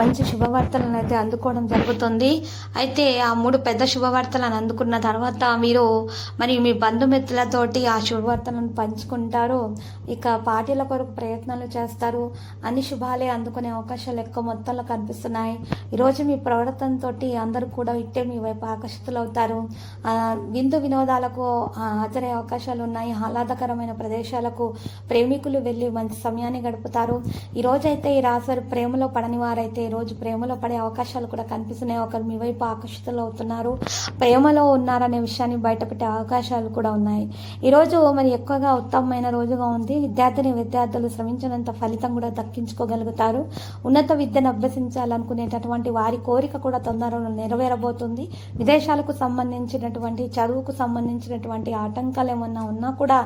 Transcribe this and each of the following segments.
మంచి శుభవార్తలను అయితే అందుకోవడం జరుగుతుంది. అయితే ఆ మూడు పెద్ద శుభవార్తలను అందుకున్న తర్వాత మీరు మరి మీ బంధుమిత్రులతోటి ఆ శుభవార్తలను పంచుకుంటారు. ఇక పార్టీల కొరకు ప్రయత్నాలు చేస్తారు. అన్ని శుభాలే అందుకునే అవకాశాలు ఎక్కువ మొత్తంలో కనిపిస్తున్నాయి. ఈరోజు మీ ప్రవర్తనతో అందరూ కూడా ఇట్టే మీ వైపు ఆకర్షితులు అవుతారు విందు వినోదాలకు హాజరయ్యే అవకాశాలు ఉన్నాయి. ఆహ్లాదకరమైన ప్రదేశాలకు ప్రేమికులు వెళ్ళి మంచి సమయాన్ని గడుపుతారు. ఈరోజైతే ఈ రాశి ప్రేమలో పడని వారైతే ఈ రోజు ప్రేమలో పడే అవకాశాలు కూడా కనిపిస్తున్నాయి. ఒకరు మీ వైపు ఆకర్షితులు అవుతున్నారు ప్రేమలో ఉన్నారనే విషయాన్ని బయటపెట్టే అవకాశాలు కూడా ఉన్నాయి. ఈ రోజు మరి ఎక్కువగా ఉత్తమమైన రోజుగా ఉంది. విద్యార్థిని విద్యార్థులు శ్రమించినంత ఫలితం కూడా దక్కించుకోగలుగుతారు. ఉన్నత విద్యను అభ్యసించాలనుకునేటటువంటి వారి కోరిక కూడా తొందరలో నెరవేరబోతుంది. విదేశాలకు సంబంధించినటువంటి చదువుకు సంబంధించినటువంటి ఆటంకాలు ఏమన్నా ఉన్నా కూడా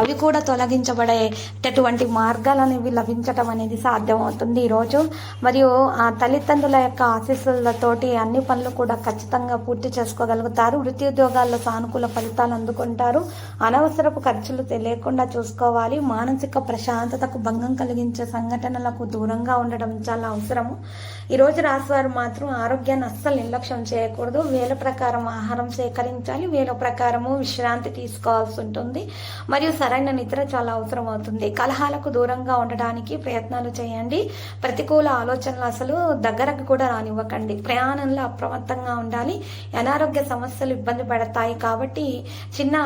అవి కూడా తొలగించబడేటటువంటి మార్గాలు అనేవి లభించటం అనేది సాధ్యమవుతుంది ఈరోజు మరియు ఆ తల్లిదండ్రుల యొక్క ఆశీస్సులతోటి అన్ని పనులు కూడా ఖచ్చితంగా పూర్తి చేసుకోగలుగుతారు. వృత్తి ఉద్యోగాల్లో సానుకూల ఫలితాలు అందుకుంటారు. అనవసరపు ఖర్చులు లేకుండా చూసుకోవాలి. మానసిక ప్రశాంతతకు భంగం కలిగించే సంఘటనలకు దూరంగా ఉండడం చాలా అవసరము. ఈరోజు రోజు రాశివారు మాత్రం ఆరోగ్యాన్ని అస్సలు నిర్లక్ష్యం చేయకూడదు. వేల ప్రకారం ఆహారం సేకరించాలి. వేల ప్రకారము విశ్రాంతి తీసుకోవాల్సి ఉంటుంది. మరియు సరైన నిద్ర చాలా అవసరం అవుతుంది. కలహాలకు దూరంగా ఉండడానికి ప్రయత్నాలు చేయండి. ప్రతికూల ఆలోచనలు అసలు దగ్గరకు కూడా రానివ్వకండి. ప్రయాణంలో అప్రమత్తంగా ఉండాలి. అనారోగ్య సమస్యలు ఇబ్బంది పడతాయి కాబట్టి చిన్న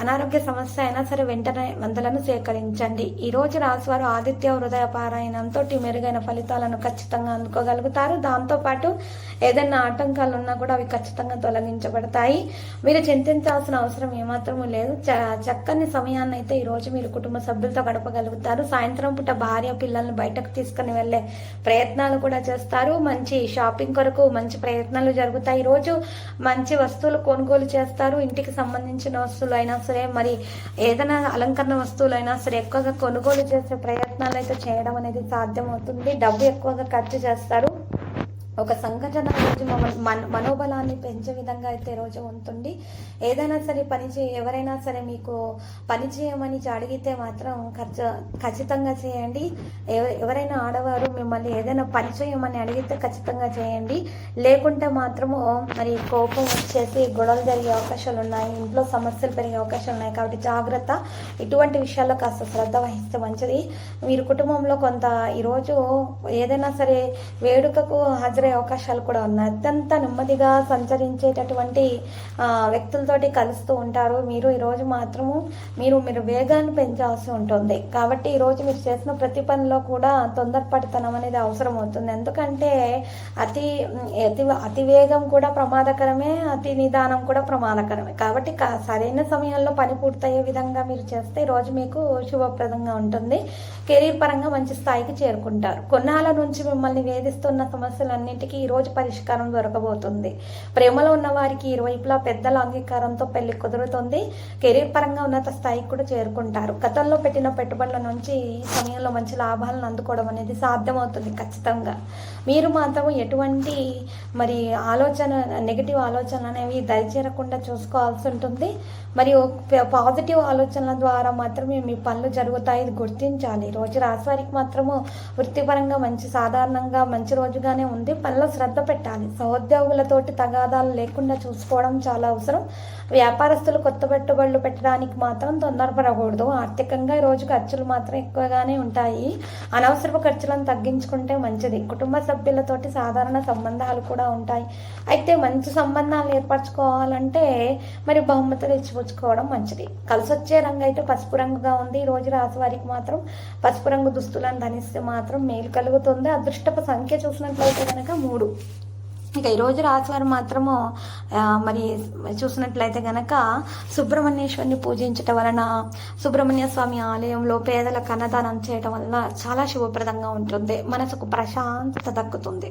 అనారోగ్య సమస్య అయినా సరే వెంటనే మందులను సేకరించండి. ఈ రోజు రాశివారు ఆదిత్య హృదయ పారాయణంతో మెరుగైన ఫలితాలను ఖచ్చితంగా అందుకోగలుగుతారు. దాంతోపాటు ఏదైనా ఆటంకాలు ఉన్నా కూడా అవి ఖచ్చితంగా తొలగించబడతాయి. మీరు చింతించాల్సిన అవసరం ఏమాత్రము లేదు. చ- చక్కని సమయాన్ని అయితే ఈ రోజు మీరు కుటుంబ సభ్యులతో గడపగలుగుతారు. సాయంత్రం పూట భార్య పిల్లల్ని బయటకు తీసుకుని వెళ్ళే ప్రయత్నాలు కూడా చేస్తారు. మంచి షాపింగ్ కొరకు మంచి ప్రయత్నాలు జరుగుతాయి. రోజు మంచి వస్తువులు కొనుగోలు చేస్తారు. ఇంటికి సంబంధించిన వస్తువులు అయినా సరే మరి ఏదైనా అలంకరణ వస్తువులు అయినా సరే ఎక్కువగా కొనుగోలు చేసే ప్రయత్నాలు అయితే చేయడం అనేది సాధ్యమవుతుంది. డబ్బు ఎక్కువగా ఖర్చు చేస్తారు. ఒక సంఘటన రోజు మన- మనోబలాన్ని పెంచే విధంగా అయితే రోజు ఉంటుంది ఏదైనా సరే పని చే ఎవరైనా సరే మీకు పని చేయమని అడిగితే మాత్రం ఖర్చు ఖచ్చితంగా చేయండి. ఎవ- ఎవరైనా ఆడవారు మిమ్మల్ని ఏదైనా పని చేయమని అడిగితే ఖచ్చితంగా చేయండి. లేకుంటే మాత్రము మరి కోపం వచ్చేసి గొడవలు జరిగే అవకాశాలు ఉన్నాయి ఇంట్లో సమస్యలు పెరిగే అవకాశాలు ఉన్నాయి కాబట్టి జాగ్రత్త. ఇటువంటి విషయాల్లో కాస్త శ్రద్ధ వహిస్తే మంచిది. మీరు కుటుంబంలో కొంత ఈరోజు ఏదైనా సరే వేడుకకు హాజరై అవకాశాలు కూడా ఉన్నాయి. అత్యంత నెమ్మదిగా సంచరించేటటువంటి వ్యక్తులతోటి కలుస్తూ ఉంటారు. మీరు ఈరోజు మాత్రము మీరు మీరు వేగాన్ని పెంచాల్సి ఉంటుంది. కాబట్టి ఈరోజు మీరు చేసిన ప్రతి పనిలో కూడా తొందరపడితనం అనేది అవసరం అవుతుంది. ఎందుకంటే అతి అతి అతి వేగం కూడా ప్రమాదకరమే అతి నిదానం కూడా ప్రమాదకరమే. కాబట్టి సరైన సమయంలో పని పూర్తయ్యే విధంగా మీరు చేస్తే ఈరోజు రోజు మీకు శుభప్రదంగా ఉంటుంది. కెరీర్ పరంగా మంచి స్థాయికి చేరుకుంటారు. కొన్నాళ్ళ నుంచి మిమ్మల్ని వేధిస్తున్న సమస్యలన్నీ సమస్యలన్నింటికీ ఈరోజు రోజు పరిష్కారం దొరకబోతుంది. ప్రేమలో ఉన్న వారికి ఇరువైపులా పెద్దల అంగీకారంతో పెళ్ళి కుదురుతుంది. కెరీర్ పరంగా ఉన్నత స్థాయికి కూడా చేరుకుంటారు. గతంలో పెట్టిన పెట్టుబడుల నుంచి ఈ సమయంలో మంచి లాభాలను అందుకోవడం అనేది సాధ్యమవుతుంది ఖచ్చితంగా. మీరు మాత్రం ఎటువంటి మరి ఆలోచన నెగిటివ్ ఆలోచనలు అనేవి దరిచేరకుండా చూసుకోవాల్సి ఉంటుంది. మరియు పాజిటివ్ ఆలోచనల ద్వారా మాత్రమే మీ పనులు జరుగుతాయి ఇది గుర్తించాలి. రోజు రాసి వారికి మాత్రము వృత్తిపరంగా మంచి సాధారణంగా మంచి రోజుగానే ఉంది. పనిలో శ్రద్ధ పెట్టాలి. సహోద్యోగులతోటి తగాదాలు లేకుండా చూసుకోవడం చాలా అవసరం. వ్యాపారస్తులు కొత్త పెట్టుబడులు పెట్టడానికి మాత్రం తొందరపడకూడదు. ఆర్థికంగా ఈరోజు రోజు ఖర్చులు మాత్రం ఎక్కువగానే ఉంటాయి. అనవసరపు ఖర్చులను తగ్గించుకుంటే మంచిది. కుటుంబ సభ్యులతోటి సాధారణ సంబంధాలు కూడా ఉంటాయి. అయితే మంచి సంబంధాలు ఏర్పరచుకోవాలంటే మరి బహుమతులు ఇచ్చిపుచ్చుకోవడం మంచిది. కలిసి వచ్చే రంగు అయితే పసుపు రంగుగా ఉంది. ఈ రోజు రాశి వారికి మాత్రం పసుపు రంగు దుస్తులను ధనిస్తే మాత్రం మేలు కలుగుతుంది. అదృష్టపు సంఖ్య చూసినట్లయితే కనుక మూడు. ఇక ఈరోజు రాశివారు మాత్రము ఆ, మరి చూసినట్లయితే గనక సుబ్రహ్మణ్యేశ్వరిని పూజించటం వలన సుబ్రహ్మణ్య స్వామి ఆలయంలో పేదలకు అన్నదానం చేయటం వలన చాలా శుభప్రదంగా ఉంటుంది. మనసుకు ప్రశాంతత దక్కుతుంది.